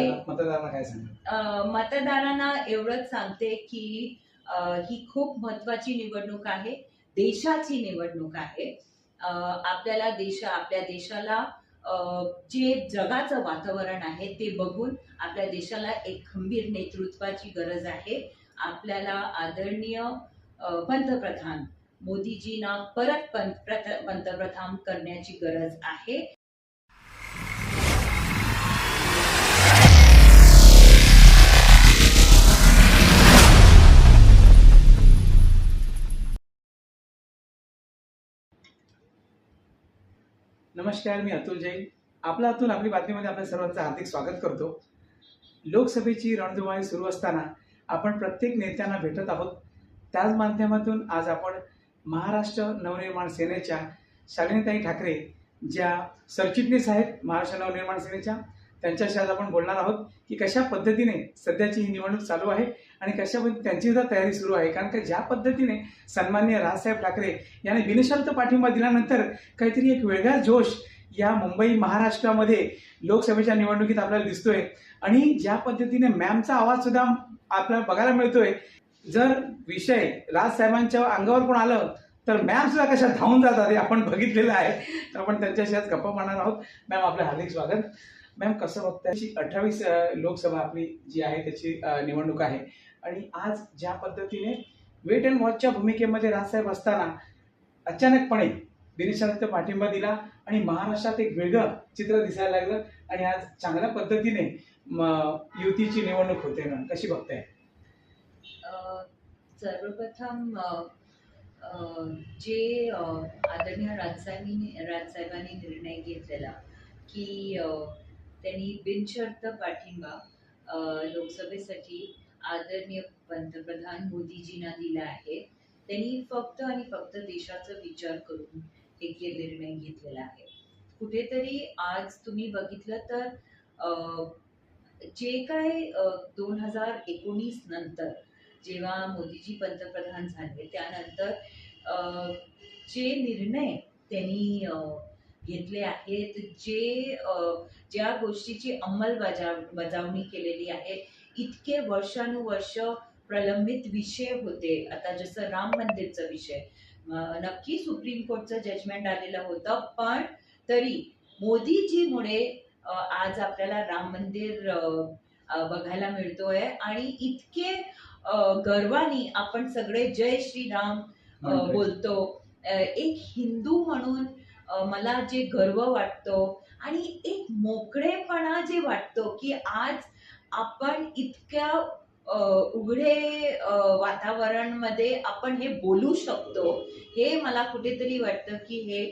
मतदारांना काय मतदारांना एवढंच सांगते की ही खूप महत्वाची निवडणूक आहे देशाची निवडणूक आहे. आपल्याला देश आपल्या देशाला जे जगाचं वातावरण आहे ते बघून आपल्या देशाला एक खंबीर नेतृत्वाची गरज आहे. आपल्याला आदरणीय पंतप्रधान मोदीजींना परत पंत- पंतप्रधान करण्याची गरज आहे. नमस्कार मी अतुल जैन. आपला अतुल आपली बातमीमध्ये आपल्या सर्वांचं हार्दिक स्वागत करतो. लोकसभेची रणधुमाळी सुरू असताना आपण प्रत्येक नेत्यांना भेटत आहोत. त्याच माध्यमातून आज आपण महाराष्ट्र नवनिर्माण सेनेच्या शालिनीताई ठाकरे ज्या सरचिटणीस आहेत महाराष्ट्र नवनिर्माण सेनेच्या त्यांच्याशी आज आपण बोलणार आहोत की कशा पद्धतीने सध्याची ही निवडणूक चालू आहे आणि कशा त्यांची सुद्धा तयारी सुरू आहे. कारण का ज्या पद्धतीने सन्मान्य राजसाहेब ठाकरे यांनी बिनशर्त पाठिंबा दिल्यानंतर काहीतरी एक वेगळा जोश या मुंबई महाराष्ट्रामध्ये लोकसभेच्या निवडणुकीत आपल्याला दिसतोय. आणि ज्या पद्धतीने मॅमचा आवाज सुद्धा आपल्याला बघायला मिळतोय. जर विषय राजसाहेबांच्या अंगावर कोण आलं तर मॅम सुद्धा कशा धावून जातात हे आपण बघितलेलं आहे. तर आपण त्यांच्याशी आज गप्पा मारणार आहोत. मॅम आपलं हार्दिक स्वागत. मॅम कसं बघताय? अठ्ठावीस लोकसभा आपली जी आहे त्याची निवडणूक आहे. आणि आज ज्या पद्धतीने वेट अँड वॉचच्या भूमिकेमध्ये राजसाहेब असताना अचानकपणे बिनशर्त पाठिंबा दिला आणि महाराष्ट्रात एक वेगळं चित्र दिसायला लागलं आणि आज चांगल्या पद्धतीने युतीची निवडणूक होते ना कशी बघताय? सर्वप्रथम जे आदरणीय राजसाहेबांनी राजसाहेबांनी निर्णय घेतलेला की त्यांनी बिनशर्त पाठिंबा लोकसभेसाठी आदरणीय पंतप्रधान मोदीजींना दिला आहे. त्यांनी फक्त आणि फक्त देशाचा विचार करून हे निर्णय घेतलेला आहे. कुठेतरी आज तुम्ही बघितलं तर जे काय दोन हजार एकोणीस नंतर जेव्हा मोदीजी पंतप्रधान झाले त्यानंतर जे निर्णय त्यांनी घेतले आहेत जे ज्या गोष्टीची अंमलबजाव बजावणी केलेली आहे इतके वर्षानुवर्ष प्रलंबित विषय होते. आता जसं राम मंदिरचा विषय. नक्की सुप्रीम कोर्टचं जजमेंट आलेलं होतं पण तरी मोदीजीमुळे आज आपल्याला राम मंदिर बघायला मिळतोय आणि इतके गर्वाने आपण सगळे जय श्रीराम अ, म्हणतोय. बोलतो. एक हिंदू म्हणून मला जे गर्व वाटतो आणि एक मोकळेपणा जे वाटतो की आज आपण इतक्या उघडे वातावरण वातावरणमध्ये आपण हे बोलू शकतो. हे मला कुठेतरी वाटतं की हे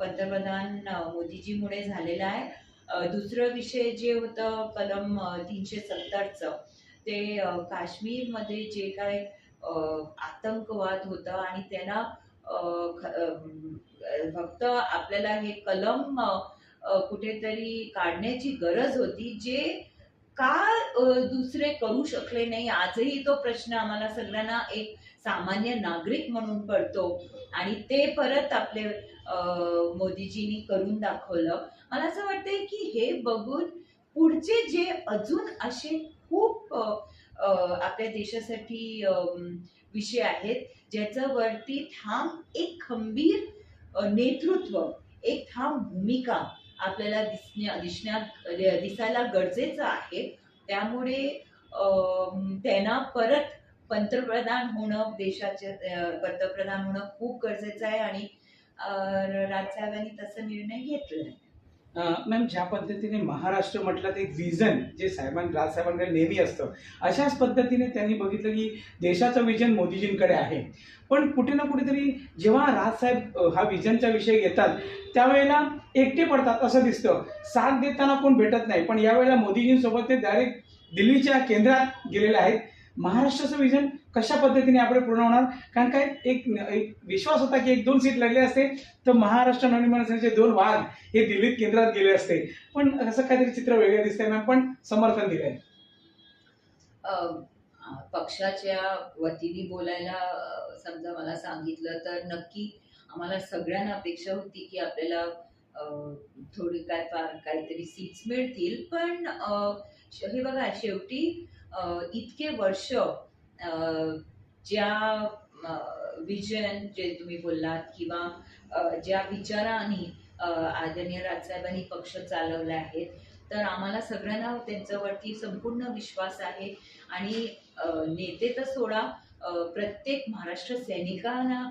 पंतप्रधान मोदीजीमुळे झालेलं आहे. दुसरं विषय जे होतं कलम तीनशे सत्तरचं ते काश्मीरमध्ये जे काय आतंकवाद होता आणि त्याला फक्त आपल्याला हे कलम कुठेतरी काढण्याची गरज होती जे का दुसरे करू शकले नाही? आजही तो प्रश्न आम्हाला सगळ्यांना एक सामान्य नागरिक म्हणून पडतो. आणि ते परत आपले मोदीजींनी करून दाखवलं. मला असं वाटतंय की हे बघून पुढचे जे अजून असे खूप आपल्या देशासाठी विषय आहेत ज्याच्यावरती ठाम एक खंबीर नेतृत्व एक ठाम भूमिका आपल्याला दिसण्या दिसण्यात दिसायला गरजेचं आहे. त्यामुळे त्यांना परत पंतप्रधान होणं देशाचे पंतप्रधान होणं खूप गरजेचं आहे आणि राजसाहेबांनी तसा निर्णय घेतला आहे. मॅम ज्या पद्धतीने महाराष्ट्र म्हटलं तर एक विजन जे साहेबां राजसाहेबांकडे नेहमी असतं अशाच पद्धतीने त्यांनी बघितलं की देशाचं विजन मोदीजींकडे आहे. पण कुठे ना कुठेतरी जेव्हा राजसाहेब हा विजनचा विषय घेतात त्यावेळेला एकटे पडतात असं दिसतं. साथ देताना कोण भेटत नाही पण यावेळेला मोदीजींसोबत ते डायरेक्ट दिल्लीच्या केंद्रात गेलेले आहेत. महाराष्ट्राचं विजन कशा पद्धतीने आपण पूर्ण होणार? कारण काय एक एक विश्वास होता की एक दोन सीट लढले असते तर महाराष्ट्र नवनिर्माण सेनेचे दोन वाघ हे दिल्लीत केंद्रात गेले असते. पण असं काहीतरी चित्र वेगळं दिसतंय मॅम पण समर्थन दिलंय. पक्षाच्या वतीने बोलायला समजा मला सांगितलं तर नक्की आम्हाला सगळ्यांना अपेक्षा होती की आपल्याला अं, थोडी काय फार काहीतरी सीट्स मिळतील. पण अं, श- हे बघा शेवटी इतके वर्ष ज्या विजन जे तुम्ही बोललात किंवा ज्या विचाराने आदरणीय राजसाहेबांनी पक्ष चालवले आहेत तर आम्हाला सगळ्यांना त्यांच्यावरती संपूर्ण विश्वास आहे. आणि नेते तर सोडा प्रत्येक महाराष्ट्र सैनिकांना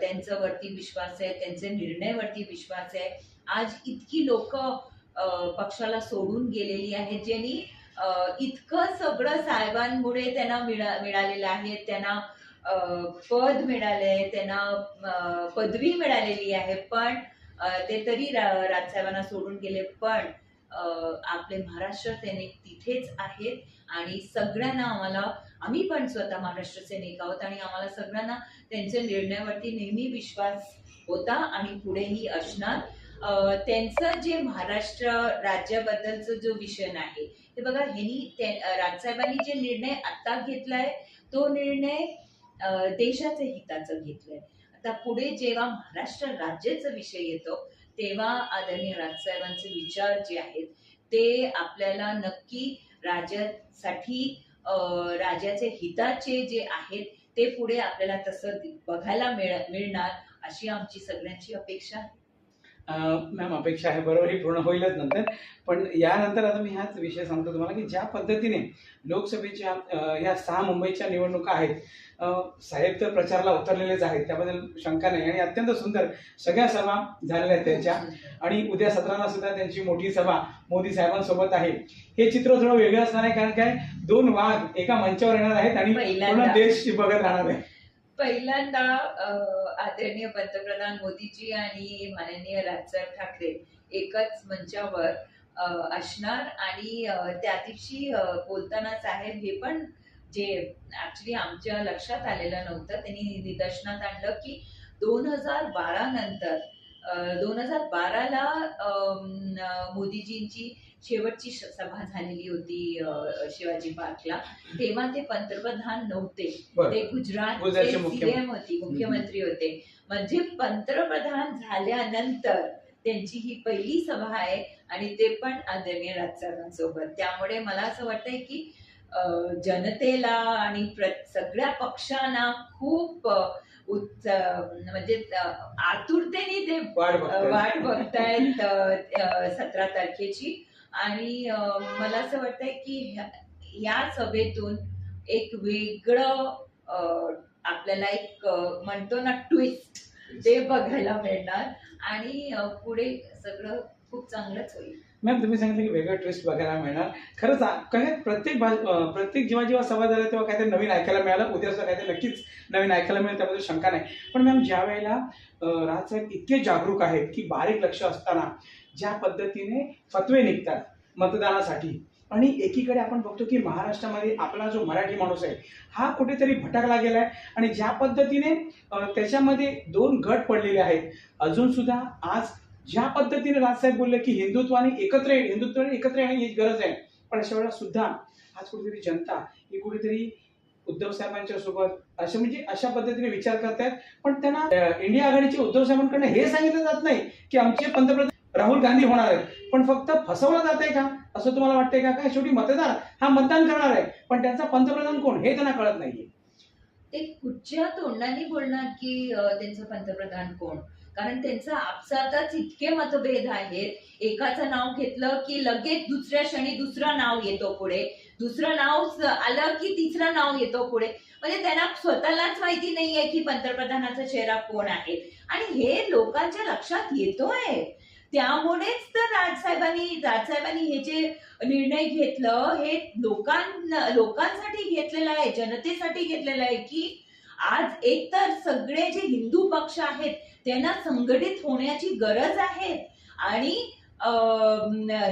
त्यांच्यावरती विश्वास आहे त्यांचे निर्णयावरती विश्वास आहे. आज इतकी लोक पक्षाला सोडून गेलेली आहेत ज्यांनी इतकं सगळं साहेबांमुळे त्यांना मिळा मिळालेलं आहे. त्यांना पद मिळाले त्यांना पदवी मिळालेली आहे. पण ते तरी राजसाहेबांना सोडून गेले. पण अं, आपले महाराष्ट्र सैनिक तिथेच आहेत. आणि सगळ्यांना आम्हाला आम्ही पण स्वतः महाराष्ट्र सैनिक आहोत. आणि आम्हाला सगळ्यांना त्यांच्या निर्णयावरती नेहमी विश्वास होता आणि पुढेही असणार. त्यांचं जे महाराष्ट्र राज्याबद्दलचं जो विषय आहे ते बघा ह्यांनी राजसाहेबांनी जे निर्णय आता घेतलाय तो निर्णय देशाच्या हिताचं घेतलाय. आता पुढे जेव्हा महाराष्ट्र राज्याचा विषय येतो तेव्हा आदरणीय राजसाहेबांचे विचार जे आहेत ते आपल्याला नक्की राज्यासाठी अं, राज्याचे हिताचे जे आहेत ते पुढे आपल्याला तसं बघायला मिळ मिळणार अशी आमची सगळ्यांची अपेक्षा आहे. मॅम अपेक्षा आहे बरोबर ही पूर्ण होईलच नंतर. पण यानंतर आता मी हाच विषय सांगतो तुम्हाला की ज्या पद्धतीने लोकसभेच्या अं, या सहा मुंबईच्या निवडणुका आहेत साहेब तर प्रचाराला उतरलेलेच आहेत त्याबद्दल शंका नाही. आणि अत्यंत सुंदर सगळ्या सभा झालेल्या आहेत त्यांच्या. आणि उद्या सत्राला सुद्धा त्यांची मोठी सभा मोदी साहेबांसोबत आहे. हे चित्र थोडं वेगळं असणार आहे कारण काय? दोन वाघ एका मंचावर येणार आहेत आणि. पूर्ण देश बघत राहणार आहे. पहिल्यांदा अं, आदरणीय पंतप्रधान मोदीजी आणि माननीय राजसाहेब ठाकरे एकच मंचावर अं, असणार आणि त्या दिवशी बोलताना साहेब हे पण जे ऍक्च्युली आमच्या लक्षात आलेलं नव्हतं त्यांनी निदर्शनात आणलं की दोन हजार बारा नंतर दोन हजार बाराला मोदीजींची शेवटची सभा झालेली होती शिवाजी पार्कला. तेव्हा ते पंतप्रधान नव्हते. ते गुजरातचे मुख्यमंत्री. सीएम होती मुख्यमंत्री होते. म्हणजे पंतप्रधान झाल्यानंतर त्यांची ही पहिली सभा आहे आणि ते पण आदरणीय राजसाहेबांसोबत त्यामुळे मला असं वाटतंय की जनतेला आणि सगळ्या पक्षांना खूप उत्स म्हणजे आतुरतेने ते वाट बघतायत. सतरा तारखेची. आणि मला असं वाटतंय की या सभेतून एक वेगळं आपल्याला एक म्हणतो ना ट्विस्ट ते बघायला मिळणार. आणि पुढे सगळं खूप चांगलंच होईल. मॅम तुम्ही सांगितलं की वेगळं ट्विस्ट बघायला मिळणार. खरंच काय प्रत्येक भा प्रत्येक जेव्हा जेव्हा सभा झाला तेव्हा काहीतरी नवीन ऐकायला मिळालं. उद्या सुद्धा काहीतरी नक्कीच नवीन ऐकायला मिळेल त्याबद्दल शंका नाही. पण मॅम ज्या वेळेला अं, राजसाहेब इतके जागरूक आहेत की बारीक लक्ष असताना ज्या पद्धतीने फतवे निघतात मतदानासाठी आणि एकीकडे आपण बघतो की महाराष्ट्रामध्ये आपला जो मराठी माणूस आहे हा कुठेतरी भटकला गेला आहे आणि ज्या पद्धतीने त्याच्यामध्ये दोन गट पडलेले आहेत. अजून सुद्धा आज ज्या पद्धतीने राजसाहेब बोलले की हिंदुत्वाने एकत्र ये- हिंदुत्वाने एकत्र येण्याची गरज आहे. पण अशा वेळेला सुद्धा आज कुठेतरी जनता ही कुठेतरी उद्धव साहेबांच्या सोबत असे म्हणजे अशा पद्धतीने विचार करतायत. पण त्यांना इंडिया आघाडीचे उद्धव साहेबांकडे हे सांगितलं जात नाही की आमचे पंतप्रधान राहुल गांधी होणार आहेत. पण फक्त फसवलं जात आहे का? असं तुम्हाला वाटतंय का? काय शेवटी मतदार हा मतदान करणार आहे. पण त्यांचा पंतप्रधान कोण? हे त्यांना कळत नाहीये. ते कुठच्या तोंडाने बोलणार की त्यांचं पंतप्रधान कोण? कारण त्यांचा आपसातच इतके मतभेद आहेत. एकाचं नाव घेतलं की लगेच दुसऱ्या क्षणी दुसरं नाव येतो पुढे. दुसरं नाव आलं की तिसरं नाव येतो पुढे. म्हणजे त्यांना स्वतःलाच माहिती नाहीये की पंतप्रधानाचा चेहरा कोण आहे. आणि हे लोकांच्या लक्षात येतोय त्यामुळेच तर राजसाहेबांनी राजसाहेबांनी हे जे निर्णय घेतलं हे लोकां लोकांसाठी घेतलेलं आहे जनतेसाठी घेतलेलं आहे की आज एकतर सगळे जे हिंदू पक्ष आहेत त्यांना संघटित होण्याची गरज आहे. आणि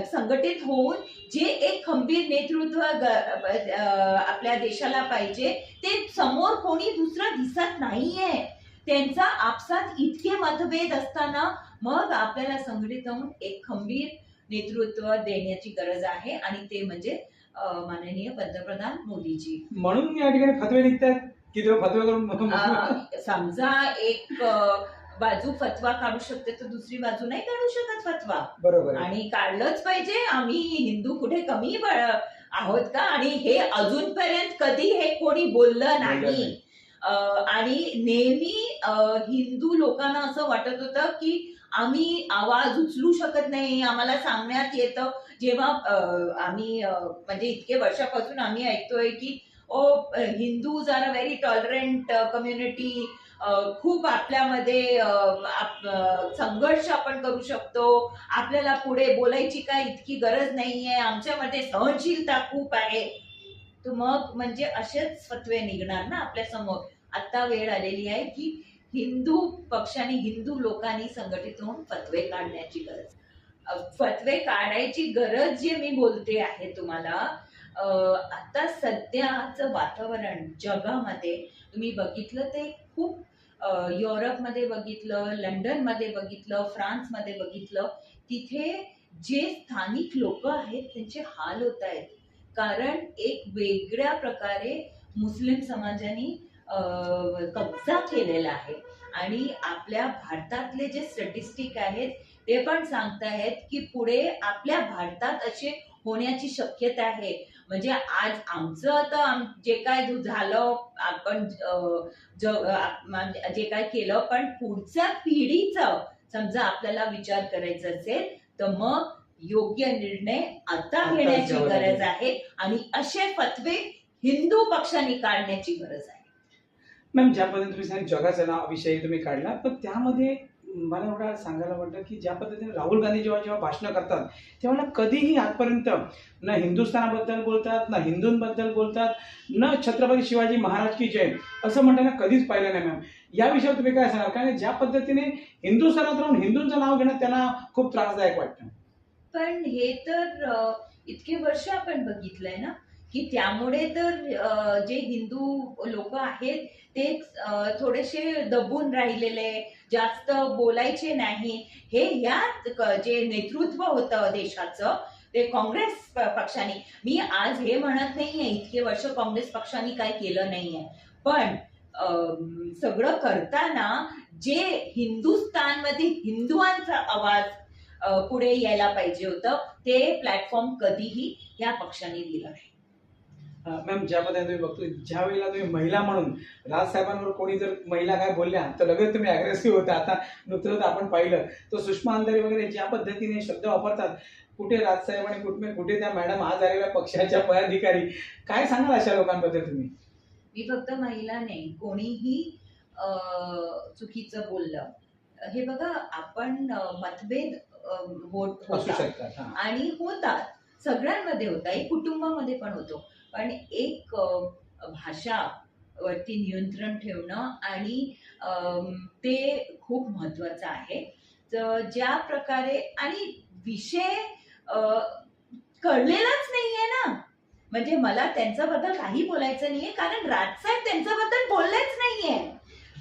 संघटित होऊन जे एक खंबीर नेतृत्व आपल्या देशाला पाहिजे ते समोर कोणी दुसरं दिसत नाहीये. त्यांचा आपसात इतके मतभेद असताना मग आपल्याला संघटित होऊन एक खंबीर नेतृत्व देण्याची गरज आहे. आणि ते म्हणजे माननीय पंतप्रधान मोदीजी. म्हणून या ठिकाणी फतवे निघतात की तेव्हा फतवे करून अं, समजा एक अं, बाजू फतवा काढू शकते तर दुसरी बाजू नाही काढू शकत फतवा. बरोबर आहे. आणि काढलंच पाहिजे आम्ही हिंदू कुठे कमी ब- आहोत का? आणि हे अजूनपर्यंत कधी हे कोणी बोललं नाही. अं, आणि नेहमी अं, हिंदू लोकांना असं वाटत होतं की आम्ही आवाज उचलू शकत नाही. आम्हाला सांगण्यात येतं. जेव्हा अं, आम्ही अं, म्हणजे इतके वर्षापासून आम्ही ऐकतोय की ओ Hindus are a very tolerant community खूप आपल्यामध्ये संघर्ष आपण करू शकतो. आपल्याला पुढे बोलायची काय इतकी गरज नाहीये. आमच्यामध्ये सहनशीलता खूप आहे. तर मग म्हणजे असेच फतवे निघणार ना आपल्यासमोर. आता वेळ आलेली आहे की हिंदू पक्षाने हिंदू लोकांनी संघटित होऊन फतवे काढण्याची गरज. फतवे काढायची गरज जे मी बोलते आहे तुम्हाला आता सध्याचं वातावरण जगामध्ये तुम्ही बघितलं ते खूप युरोपमध्ये बघितलं लंडनमध्ये बघितलं फ्रान्समध्ये बघितलं तिथे जे स्थानिक लोक आहेत त्यांचे हाल होत आहेत. कारण एक वेगळ्या प्रकारे मुस्लिम समाजाने कब्जा केलेला आहे. आणि आपल्या भारतातले जे स्टॅटिस्टिक आहेत ते पण सांगतायत की पुढे आपल्या भारतात असे होण्याची शक्यता आहे. म्हणजे आज आमचं आता जे काय झालं आपण ज- म्हणजे जे काय केलं पण पुढच्या पिढीचं समजा आपल्याला विचार करायचा असेल तर मग योग्य निर्णय आता घेण्याची गरज. आहे आणि असे फतवे हिंदू पक्षाने काढण्याची गरज आहे मॅम ज्या पद्धतीने तुम्ही जगाचा नाव विषय तुम्ही काढला पण त्यामध्ये मला एवढा सांगायला वाटतं की ज्या पद्धतीने राहुल गांधी जेव्हा जेव्हा भाषणं करतात तेव्हा कधीही आजपर्यंत ना हिंदुस्थानाबद्दल बोलतात ना हिंदूंबद्दल बोलतात न छत्रपती शिवाजी महाराज की जय असं म्हणताना कधीच पाहिलं नाही मॅम. या विषयावर तुम्ही काय सांगाल? कारण ज्या पद्धतीने हिंदुस्थानात राहून हिंदूंचं नाव घेणं त्यांना खूप त्रासदायक वाटतं. पण हे तर इतके वर्ष आपण बघितलंय ना? की त्यामुळे तर जे हिंदू लोक आहेत ते थोडेसे दबून राहिलेले जास्त बोलायचे नाही. हे या जे नेतृत्व होतं देशाचं ते काँग्रेस पक्षाने. मी आज हे म्हणत नाहीये इतके वर्ष काँग्रेस पक्षाने काय केलं नाहीये. पण सगळं करताना जे हिंदुस्थानमध्ये हिंदुआंचा आवाज पुढे यायला पाहिजे होतं ते प्लॅटफॉर्म कधीही या पक्षाने दिलं नाही. मॅम ज्या पद्धतीने तुम्ही बघतो ज्या वेळेला तुम्ही महिला म्हणून राजसाहेबांवर कोणी जर महिला काय बोलल्या तर लगेच तुम्ही अग्रेसिव्ह होता. आता नुकतंच आपण पाहिलं तर सुषमा अंधारे वगैरे ज्या पद्धतीने शब्द वापरतात कुठे राजसाहेब आणि कुठे कुठे त्या मॅडम आज आलेल्या पक्षाच्या पदाधिकारी काय सांगाल अशा लोकांबद्दल तुम्ही? मी फक्त महिला नाही कोणीही अ, चुकीचं बोललं हे बघा आपण मतभेद होत असू होतात. शकतात. आणि होतात. सगळ्यांमध्ये होता. एक कुटुंबामध्ये पण होतो. पण एक भाषा वरती नियंत्रण ठेवणं आणि ते खूप महत्वाचं आहे. तर ज्या प्रकारे आणि विषय कळलेलाच नाहीये ना. म्हणजे मला त्यांच्याबद्दल काही बोलायचं नाहीये कारण राजसाहेब त्यांच्याबद्दल बोललेच नाहीये.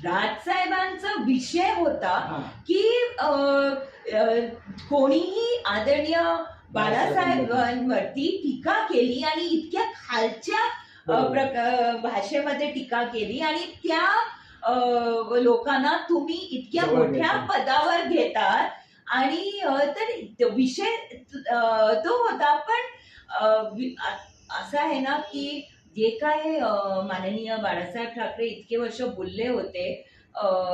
राजसाहेबांचा विषय होता. की कोणीही आदरणीय बाळासाहेबांवरती टीका केली आणि इतक्या खालच्या भाषेमध्ये टीका केली आणि त्या लोकांना तुम्ही इतक्या मोठ्या. पदावर घेतात आणि तर विषय तो होता पण असं आहे ना की जे काय माननीय बाळासाहेब ठाकरे इतके वर्ष बोलले होते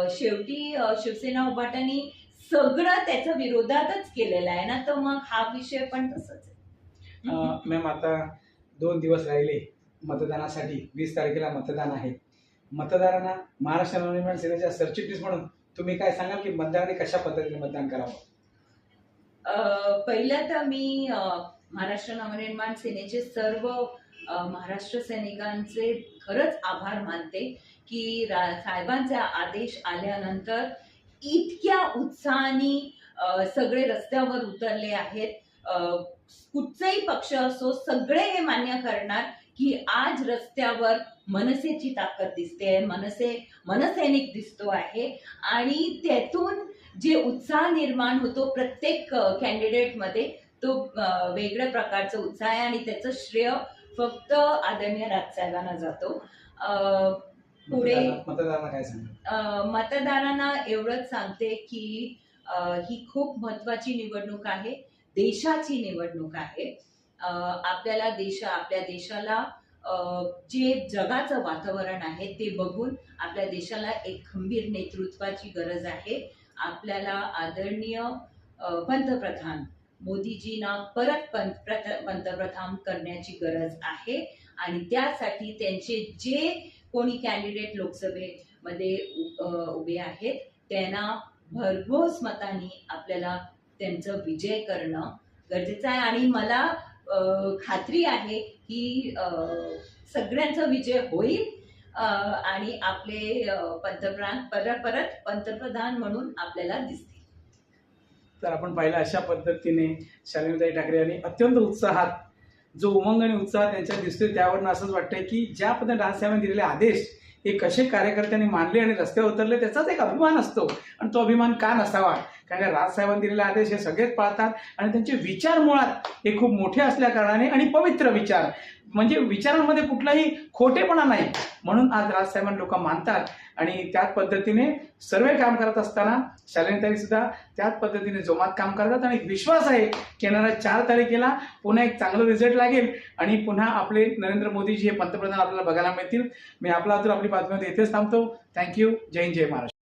शेवटी शिवसेना उभाटानी सगळं त्याच्या विरोधातच केलेलं आहे ना तर मग हा विषय पण तसंच आहे. मॅम आता दोन दिवस राहिले मतदानासाठी. वीस तारखेला मतदान आहे. मतदारांना महाराष्ट्र नवनिर्माण सेनेच्या सरचिटणीस म्हणून तुम्ही काय सांगाल की मतदारांनी कशा पद्धतीने मतदान करावं? अ, पहिलं तर मी महाराष्ट्र नवनिर्माण सेनेचे सर्व महाराष्ट्र सैनिकांचे खरंच आभार मानते की साहेबांचे आदेश आल्यानंतर इतक्या उत्साहाने सगळे रस्त्यावर उतरले आहेत. कुठचाही पक्ष असो सगळे हे मान्य करणार की आज रस्त्यावर मनसेची ताकद दिसते मनसे मनसैनिक दिसतो आहे. आणि त्यातून जे उत्साह निर्माण होतो प्रत्येक कॅन्डिडेटमध्ये तो वेगळ्या प्रकारचा उत्साह आहे आणि त्याचं श्रेय फक्त आदरणीय राजसाहेबांना जातो. पुढे मतदारांना मतदारांना काय सांगा अ, मतदारांना एवढंच सांगते की ही खूप महत्वाची निवडणूक आहे. देशाची निवडणूक आहे. आपल्याला देश आपल्या देशाला जे जगाचं वातावरण आहे ते बघून आपल्या देशाला एक खंबीर नेतृत्वाची गरज आहे. आपल्याला आदरणीय पंतप्रधान मोदीजींना परत पंतप्रधान करण्याची गरज आहे. आणि त्यासाठी त्यांचे जे कोणी कॅन्डिडेट लोकसभेमध्ये उभे आहेत त्यांना भरघोस मतांनी आपल्याला त्यांचं विजय करणं गरजेचं आहे. आणि मला खात्री आहे की सगळ्यांचा विजय होईल. आणि आपले पंतप्रधान परत परत पंतप्रधान म्हणून आपल्याला दिसतील. तर आपण पाहिलं अशा पद्धतीने शालिनीताई ठाकरे यांनी अत्यंत उत्साहात जो उमंग आणि उत्साह त्यांच्यात दिसतोय त्यावरून असंच वाटतंय की ज्या पद्धतीने राजसाहेबांनी दिलेले आदेश हे कसे कार्यकर्त्यांनी मानले आणि रस्त्यावर उतरले त्याचाच एक अभिमान असतो. आणि तो अभिमान का नसावा? कारण का राजसाहेबांनी दिलेले आदेश हे सगळेच पाळतात आणि त्यांचे विचार मुळात हे खूप मोठे असल्या कारणाने आणि पवित्र विचार. म्हणजे विचारांमध्ये कुठलाही खोटेपणा नाही. म्हणून आज राजसाहेबांना लोक मानतात आणि त्याच पद्धतीने सर्व काम करत असताना शालिनीताई सुद्धा त्याच पद्धतीने जोमात काम करतात आणि एक विश्वास आहे की येणाऱ्या चार तारखेला पुन्हा एक चांगलं रिझल्ट लागेल आणि पुन्हा आपले नरेंद्र मोदीजी हे पंतप्रधान आपल्याला बघायला मिळतील. मी आपला तर आपली बातमी इथेच थांबतो. थँक्यू जय हिंद जय महाराष्ट्र.